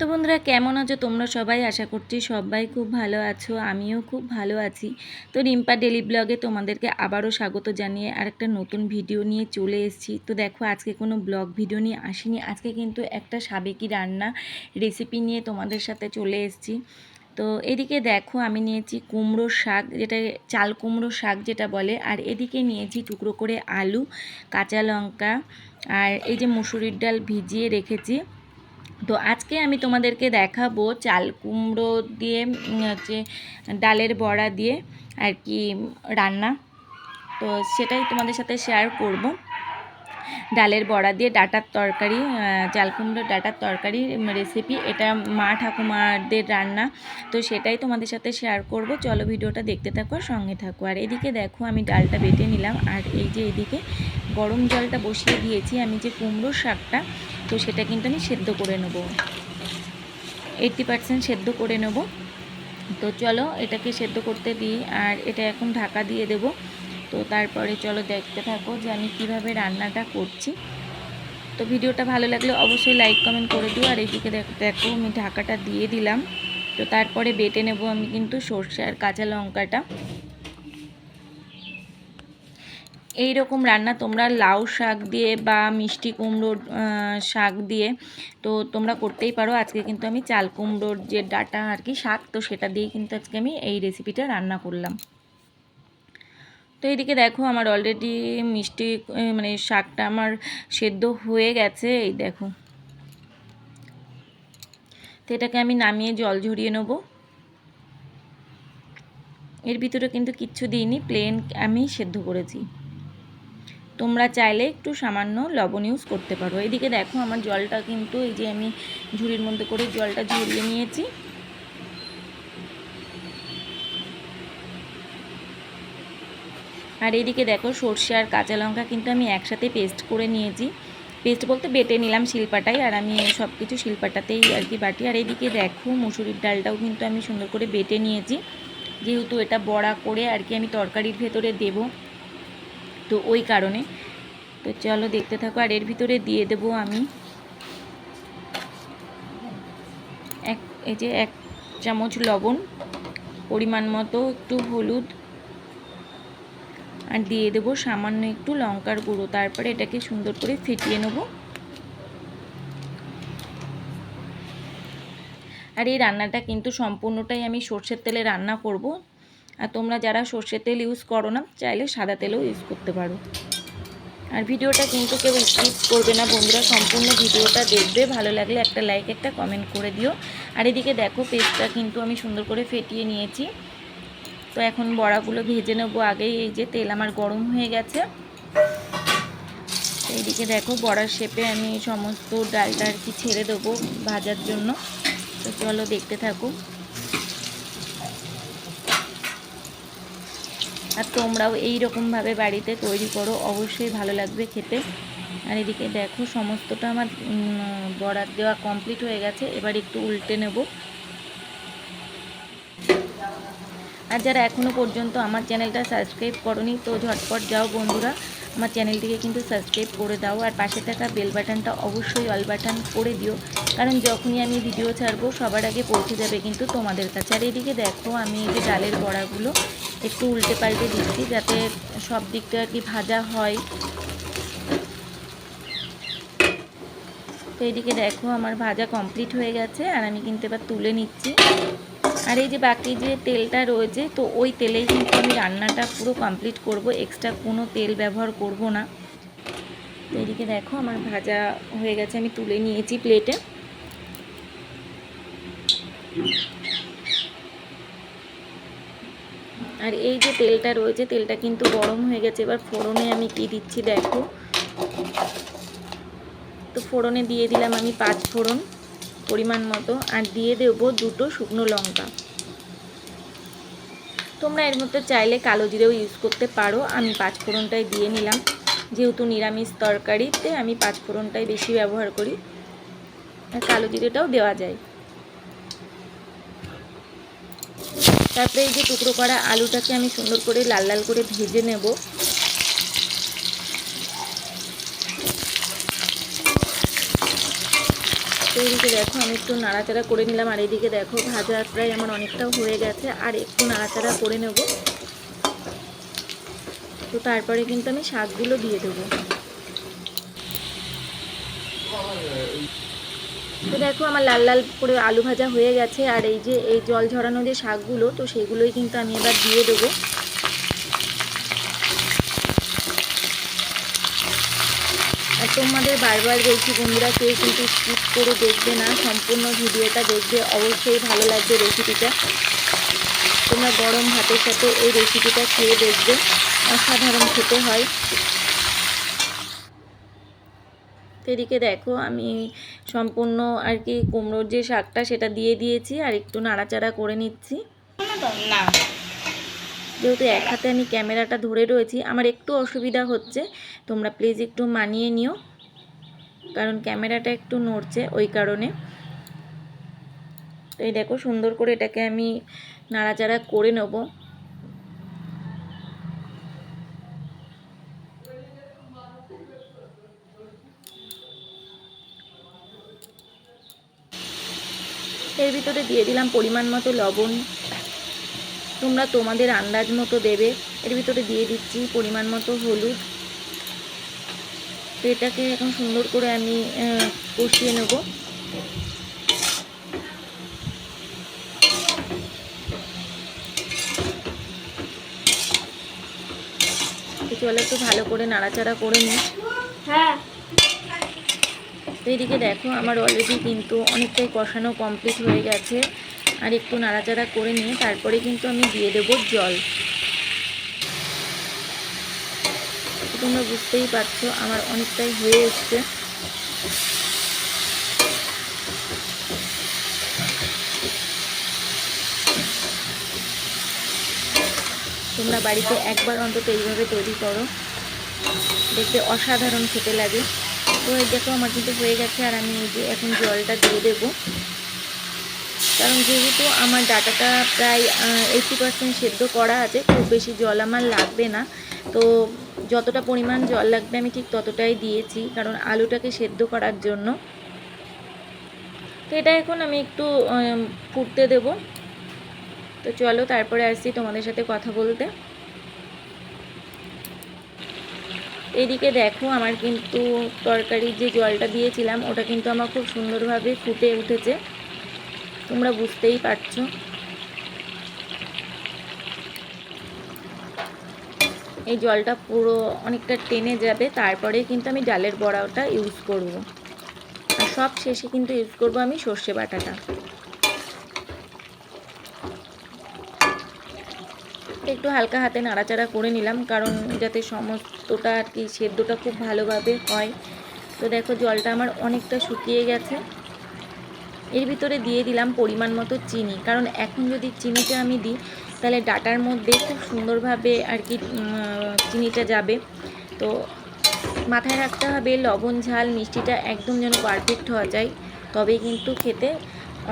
তো বন্ধুরা, কেমন আছো তোমরা সবাই? আশা করছি সবাই খুব ভালো আছো, আমিও খুব ভালো আছি। তো রিম্পা ডেলি ব্লগে তোমাদেরকে আবারও স্বাগত জানিয়ে আরেকটা নতুন ভিডিও নিয়ে চলে এসেছি। তো দেখো, আজকে কোনো ব্লগ ভিডিও নিয়ে আসিনি। আজকে কিন্তু একটা সাবেকি রান্না রেসিপি নিয়ে তোমাদের সাথে চলে এসেছি। তো এদিকে দেখো, আমি নিয়েছি কুমড়ো শাক, যেটা চাল কুমড়ো শাক যেটা বলে, আর এদিকে নিয়েছি টুকরো করে আলু, কাঁচা লঙ্কা, আর এই যে মুসুরির ডাল ভিজিয়ে রেখেছি। তো আজকে আমি তোমাদেরকে দেখাবো চাল কুমড়ো দিয়ে হচ্ছে ডালের বড়া দিয়ে আর কি রান্না। তো সেটাই তোমাদের সাথে শেয়ার করব। ডালের বড়া দিয়ে ডাটার তরকারি চাল কুমড়োর ডাটার তরকারি রেসিপি এটা মা ঠাকুমাদের রান্না। তো সেটাই তোমাদের সাথে শেয়ার করব। চলো ভিডিওটা দেখতে থাকো, সঙ্গে থাকো। আর এদিকে দেখো, আমি ডালটা বেটে নিলাম। আর এই যে এদিকে গরম জলটা বসিয়ে দিয়েছি, আমি যে কুমড়োর শাকটা, তো সেটা কিন্তু আমি সেদ্ধ করে নেব। এইটটি পার্সেন্ট সেদ্ধ করে নেব। তো চলো এটাকে সেদ্ধ করতে দিই, আর এটা এখন ঢাকা দিয়ে দেব। তো তারপরে চলো দেখতে থাকো যে আমি কীভাবে রান্নাটা করছি। তো ভিডিওটা ভালো লাগলে অবশ্যই লাইক কমেন্ট করে দিও, আর এইদিকে দেখ- আমি ঢাকাটা দিয়ে দিলাম। তো তারপরে বেটে নেব আমি কিন্তু সর্ষে আর কাঁচা লঙ্কাটা। এই রকম রান্না তোমরা লাউ শাক দিয়ে বা মিষ্টি কুমড়োর শাক দিয়ে তো তোমরা করতেই পারো। আজকে কিন্তু আমি চাল কুমড়োর যে ডাটা আর কি শাক, তো সেটা দিয়ে কিন্তু আজকে আমি এই রেসিপিটা রান্না করলাম। তো এইদিকে দেখো আমার অলরেডি মিষ্টি মানে শাকটা আমার সেদ্ধ হয়ে গেছে, এই দেখো। তো এটাকে আমি নামিয়ে জল ঝরিয়ে নেব। এর ভিতরে কিন্তু কিচ্ছু দিইনি প্লেন আমি সেদ্ধ করেছি। তোমরা চাইলে একটু সামান্য লবণ ইউজ করতে পারো। এদিকে দেখো আমার জলটা কিন্তু এই যে আমি ঝুড়ির মধ্যে করে জলটা ঝরিয়ে নিয়েছি। আর এদিকে দেখো সর্ষে আর কাঁচা লঙ্কা কিন্তু আমি একসাথে পেস্ট করে নিয়েছি। পেস্ট বলতে বেটে নিলাম শিলপাটাই আর আমি সব কিছু শিলপাটাতেই আর কি বাটি। আর এদিকে দেখো মুসুরির ডালটাও কিন্তু আমি সুন্দর করে বেটে নিয়েছি। যেহেতু এটা বড়া করে আর কি আমি তরকারির ভেতরে দেব তো ওই কারণে। তো চলো দেখতে থাকো, আর এর ভিতরে দিয়ে দেব আমি এক, এই যে এক চামচ লবণ, পরিমাণ মতো একটু হলুদ, আর দিয়ে দেবো সামান্য একটু লঙ্কার গুঁড়ো। তারপরে এটাকে সুন্দর করে ফেটিয়ে নেব। আর এই রান্নাটা কিন্তু সম্পূর্ণটাই আমি সর্ষের তেলে রান্না করব। আর তোমরা যারা সর্ষের তেল ইউজ করো না, চাইলে সাদা তেলও ইউজ করতে পারো। আর ভিডিওটা কিন্তু কেউ স্কিপ করবে না বন্ধুরা, সম্পূর্ণ ভিডিওটা দেখবে। ভালো লাগলে একটা লাইক একটা কমেন্ট করে দিও। আর এদিকে দেখো, পেস্টটা কিন্তু আমি সুন্দর করে ফেটিয়ে নিয়েছি। তো এখন বড়াগুলো ভেজে নেব আগেই। এই যে তেল আমার গরম হয়ে গেছে। এইদিকে দেখো, বড়ার শেপে আমি সমস্ত ডালটা আর কি ছেড়ে দেবো ভাজার জন্য। তো চলো দেখতে থাকো। আর তোমরাও এই রকমভাবে বাড়িতে তৈরি করো, অবশ্যই ভালো লাগবে খেতে। আর এদিকে দেখো, সমস্তটা আমার বড়ার দেওয়া কমপ্লিট হয়ে গেছে। এবার একটু উল্টে নেব। আর যারা এখনও পর্যন্ত আমার চ্যানেলটা সাবস্ক্রাইব করনি, তো ঝটপট যাও বন্ধুরা। আমার চ্যানেলটিকে কিন্তু সাবস্ক্রাইব করে দাও। আর পাশে থাকা বেল বাটনটা অবশ্যই অল বাটন করে দিও। কারণ যখনই আমি ভিডিও ছাড়বো, সবার আগে পৌঁছে যাবে কিন্তু তোমাদের কাছে। আর এদিকে দেখো, আমি এই যে ডালের বড়াগুলো একটু উল্টে পাল্টে দিচ্ছি যাতে সব দিকটা আর কি ভাজা হয়। তো এইদিকে দেখো আমার ভাজা কমপ্লিট হয়ে গেছে আর আমি কিন্তু এবার তুলে নিচ্ছি। আর এই যে বাকি যে তেলটা রয়েছে, তো ওই তেলেই কিন্তু আমি রান্নাটা পুরো কমপ্লিট করব। এক্সট্রা কোনো তেল ব্যবহার করব না। তো এদিকে দেখো আমার ভাজা হয়ে গেছে, আমি তুলে নিয়েছি প্লেটে। আর এই যে তেলটা রয়েছে, তেলটা কিন্তু গরম হয়ে গেছে। এবার ফোড়নে আমি কি দিচ্ছি দেখো। তো ফোড়নে দিয়ে দিলাম আমি পাঁচ ফোড়ন পরিমাণ মতো, আর দিয়ে দেবো দুটো শুকনো লঙ্কা। তোমরা এর মধ্যে চাইলে কালো জিরেও ইউজ করতে পারো। আমি পাঁচ ফোড়নটাই দিয়ে নিলাম। যেহেতু নিরামিষ তরকারিতে আমি পাঁচ ফোড়নটাই বেশি ব্যবহার করি, আর কালো জিরেটাও দেওয়া যায়। তারপরে এই যে টুকরো করা আলুটাকে আমি সুন্দর করে লাল লাল করে ভেজে নেব। তো এইদিকে দেখো, আমি একটু নাড়াচাড়া করে নিলাম। আর এইদিকে দেখো, ভাজা প্রায় আমার অনেকটাও হয়ে গেছে। আর একটু নাড়াচাড়া করে নেব। তো তারপরে কিন্তু আমি শাকগুলো দিয়ে দেবো। তো দেখো আমার লাল লাল করে আলু ভাজা হয়ে গেছে, আর এই যে এই জল ঝরানো যে শাকগুলো, তো সেগুলোই কিন্তু আমি এবার দিয়ে দেবো। আর তোমাদের বারবার বলছি বন্ধুরা, কেউ কিন্তু স্কিপ করে দেখবে না, সম্পূর্ণ ভিডিওটা দেখবে, অবশ্যই ভালো লাগবে রেসিপিটা তোমরা গরম ভাতের সাথে এই রেসিপিটা খেয়ে দেখবে, অসাধারণ খেতে হয়। এদিকে দেখো আমি সম্পূর্ণ আর কি কুমড়োর যে শাকটা সেটা দিয়ে দিয়েছি আর একটু নাড়াচাড়া করে নিচ্ছি। না। যেহেতু এক হাতে আমি ক্যামেরাটা ধরে রয়েছি আমার একটু অসুবিধা হচ্ছে তোমরা প্লিজ একটু মানিয়ে নিও কারণ ক্যামেরাটা একটু নড়ছে ওই কারণে। তো এই দেখো সুন্দর করে এটাকে আমি নাড়াচাড়া করে নেব। এর ভিতরে দিয়ে দিলাম পরিমাণ মতো লবণ। তোমরা তোমাদের আন্দাজ মতো দেবে। এর ভিতরে দিয়ে দিচ্ছি পরিমাণ মতো হলুদ। এটাকে এখন সুন্দর করে আমি কষিয়ে নেব। চলো একটু ভালো করে নাড়াচাড়া করে নিই। হ্যাঁ। এদিকে দেখো, আমার অলরেডি কিন্তু অনেকটাই কষানো কমপ্লিট হয়ে গেছে। আর একটু নাড়াচাড়া করে নিয়ে তারপরে কিন্তু আমি দিয়ে দেবো জল। তোমরা বুঝতেই পারছ, আমার অনেকটাই হয়ে এসছে। তোমরা বাড়িতে একবার অন্তত এইভাবে তৈরি করো। দেখতে অসাধারণ খেতে লাগে। তো এই দেখো আমার কিন্তু হয়ে গেছে আর আমি এই যে এখন জলটা দিয়ে দেবো। কারণ যেহেতু আমার ডাটাটা প্রায় এইটি পার্সেন্ট সেদ্ধ করা আছে, খুব বেশি জল আমার লাগবে না। তো যতটা পরিমাণ জল লাগবে আমি ঠিক ততটাই দিয়েছি, কারণ আলুটাকে সেদ্ধ করার জন্য। তো এটা এখন আমি একটু ফুটতে দেব। তো চলো তারপরে আসছি তোমাদের সাথে কথা বলতে। এদিকে দেখো আমার কিন্তু তরকারির যে জলটা দিয়েছিলাম, ওটা কিন্তু আমার খুব সুন্দরভাবে ফুটে উঠেছে। তোমরা বুঝতেই পারছ। এই জলটা পুরো অনেকটা টেনে যাবে, তারপরে কিন্তু আমি ডালের বড়াটা ইউজ করব। আর সব শেষে কিন্তু ইউজ করব আমি সর্ষে বাটাটা। একটু হালকা হাতে নাড়াচাড়া করে নিলাম, কারণ যাতে সমস্তটা আর কি সেদ্ধটা খুব ভালোভাবে হয়। তো দেখো, জলটা আমার অনেকটা শুকিয়ে গেছে। এর ভিতরে দিয়ে দিলাম পরিমাণ মতো চিনি, কারণ এখন যদি চিনিটা আমি দিই, তাহলে ডাটার মধ্যে খুব সুন্দরভাবে আর কি চিনিটা যাবে। তো মাথায় রাখতে হবে, লবণ, ঝাল, মিষ্টিটা একদম যেন পারফেক্ট হওয়া যায়, তবেই কিন্তু খেতে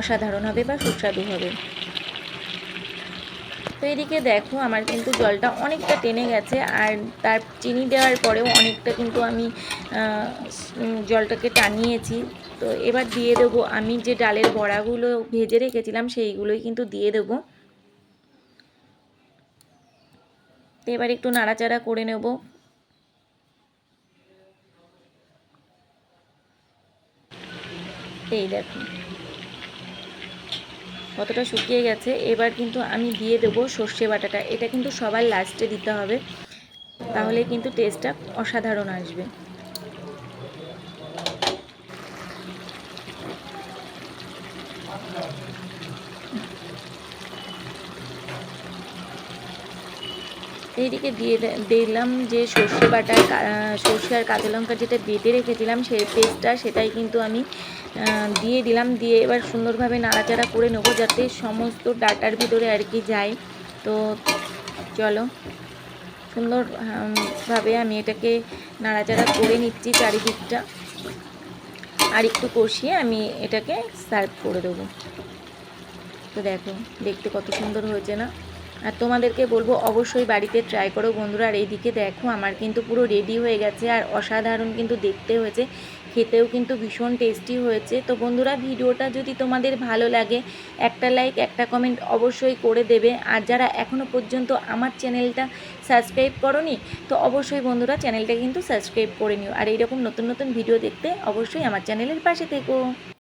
অসাধারণ হবে বা সুস্বাদু হবে। তো এদিকে দেখো, আমার কিন্তু জলটা অনেকটা টেনে গেছে আর তার চিনি দেওয়ার পরেও অনেকটা কিন্তু আমি জলটাকে টানিয়েছি। তো এবার দিয়ে দেবো, আমি যে ডালের বড়াগুলো ভেজে রেখেছিলাম সেইগুলোই কিন্তু দিয়ে দেবো। তো এবার একটু নাড়াচাড়া করে নেব। এই দেখো। কতটা শুকিয়ে গেছে, এবার কিন্তু আমি দিয়ে দেবো সর্ষে বাটাটা। এটা কিন্তু সবার লাস্টে দিতে হবে। তাহলে কিন্তু টেস্টটা অসাধারণ আসবে। এইদিকে দিয়ে দিলাম যে সর্ষে বাটা সর্ষে আর কাঁচা লঙ্কা যেটা বেটে রেখেছিলাম সেই পেস্টটা সেটাই কিন্তু আমি দিয়ে দিলাম, দিয়ে এবার সুন্দরভাবে নাড়াচাড়া করে নেব যাতে সমস্ত ডাটার ভিতরে আর কি যায়। তো চলো সুন্দরভাবে আমি এটাকে নাড়াচাড়া করে নিচ্ছি চারিদিকটা। আর একটু কষিয়ে আমি এটাকে সার্ভ করে দেবো। তো দেখো, দেখতে কত সুন্দর হয়েছে না? আর তোমাদেরকে বলব, অবশ্যই বাড়িতে ট্রাই করো বন্ধুরা। আর এইদিকে দেখো, আমার কিন্তু পুরো রেডি হয়ে গেছে, আর অসাধারণ কিন্তু দেখতে হয়েছে। খেতেও কিন্তু ভীষণ টেস্টি হয়েছে। তো বন্ধুরা, ভিডিওটা যদি তোমাদের ভালো লাগে, একটা লাইক একটা কমেন্ট অবশ্যই করে দেবে। আর যারা এখনও পর্যন্ত আমার চ্যানেলটা সাবস্ক্রাইব করনি, তো অবশ্যই বন্ধুরা চ্যানেলটা কিন্তু সাবস্ক্রাইব করে নিও। আর এইরকম নতুন নতুন ভিডিও দেখতে অবশ্যই আমার চ্যানেলের পাশে থেকো।